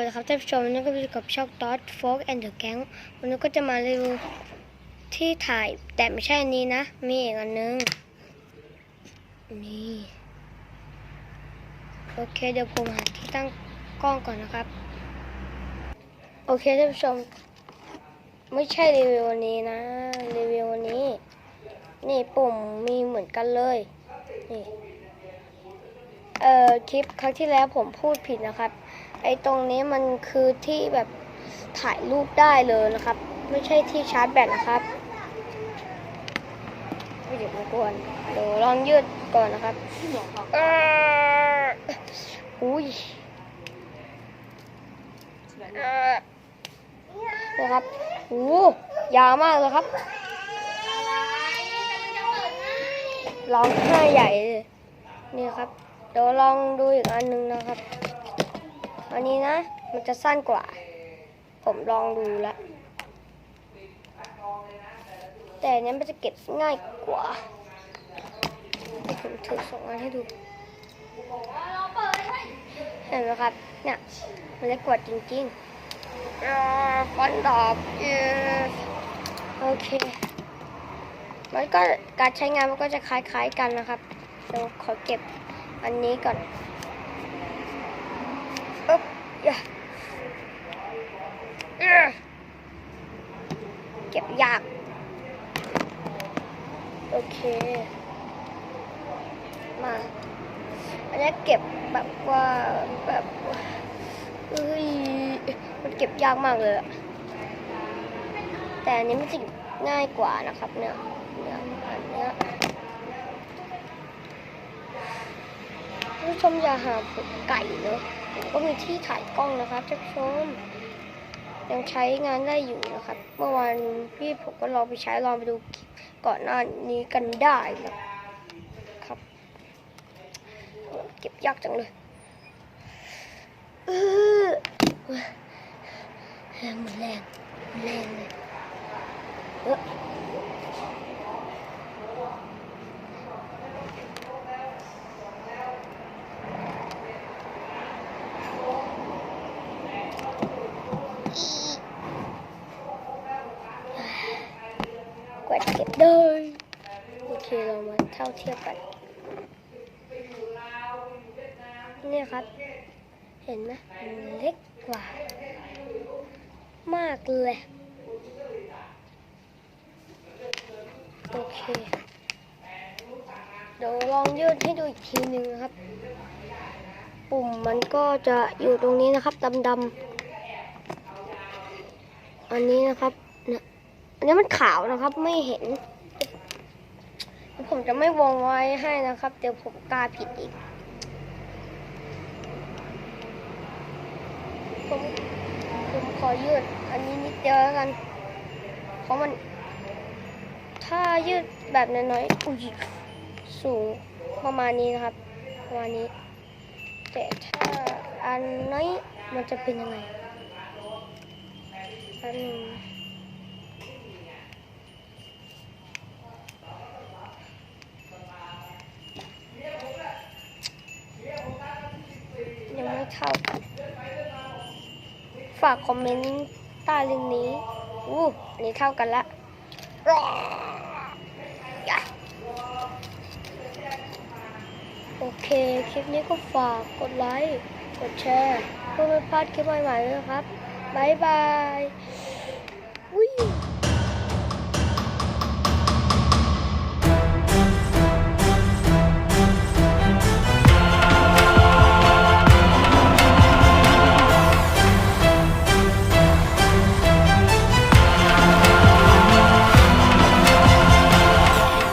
วัสดีครับท่านผู้ชมวันนี้ก็อยู่กับช่องตอสโฟกแอนด์เดอะแก๊งวันนี้ก็จะมารีวิวที่ถ่ายแต่ไม่ใช่อันนี้นะ มีอีกอันนึง นี่ โอเคเดี๋ยวผมหาที่ตั้งกล้องก่อนนะครับ โอเคท่านผู้ชม ไม่ใช่รีวิววันนี้นะ รีวิววันนี้ นี่ปุ่มมีเหมือนกันเลย นี่ เอ่อ คลิปครั้งที่แล้วผมพูดผิดนะครับ ไอ้ตรงนี้มันคือที่แบบถ่ายรูปได้เลยนะครับ ไม่ใช่ที่ชาร์จแบตนะครับไม่เดี๋ยวมากวนเดี๋ยวลองยืดก่อนนะครับเอ่ออุ้ยเออนะครับโอ้ยาวมากเลยครับร้องไห้ใหญ่เลยนี่ครับ เดี๋ยวลองดูอีกอันหนึงนะครับ อันนี้นะ มันจะสั้นกว่า ผมลองดูแล้ว แต่อันนี้มันจะเก็บง่ายกว่าผมถือสองอันให้ดูเห็นไหมครับ เนี่ย มันจะกดจริงๆฟันดอบโอเค มันก็การใช้งานมันก็จะคล้ายๆกันนะครับเดี๋ยวขอเก็บอันนี้ก่อน เก็บยาก โอเค มาอันนี้เก็บแบบว่าแบบเอ้ยมันเก็บยากมากเลยอะแต่อันนี้มันจะง่ายกว่านะครับเนี่ยเนี่ยอันเนี้ยผู้ชมอย่าหาผมไก่เนอะ ก็มีที่ถ่ายกล้องนะครับท่านผู้ชมยังใช้งานได้อยู่นะครับ เมื่อวานพี่ผมก็ลองไปใช้ลองไปดูก่อนหน้านี้กันได้นะครับ เก็บยากจังเลยแรงหมือนแรงแรงเลยเออ ก็บเลยโอเคเรามาเท่าเทียบกัน เนี่ยครับ เห็นไหมเล็กกว่า มากเลย โอเค เดี๋ยวลองยืดให้ดูอีกทีหนึ่งนะครับ ปุ่มมันก็จะอยู่ตรงนี้นะครับดำๆอันนี้นะครับ อันนี้มันขาวนะครับไม่เห็น ผมจะไม่วงไว้ให้นะครับ เดี๋ยวผมกาผิดอีก ผมผมขอยืด อันนี้นิดเดียวแล้วกัน เพราะมัน ถ้ายืดแบบน้อยๆอุ้ยสูงประมาณนี้นะครับ ประมาณนี้ แต่ถ้าอันน้อยมันจะเป็นยังไงอันนึ่ งยังไม่เท่ากัน ฝากคอมเมนต์ใต้ลิงก์นี้อู้อนี้เท่ากันละโอเค คลิปนี้ก็ฝากกดไลค์ กดแชร์เพื่อไม่พลาดคลิปใหม่ๆด้วยนะครับ บ๊ายบายอุ้ย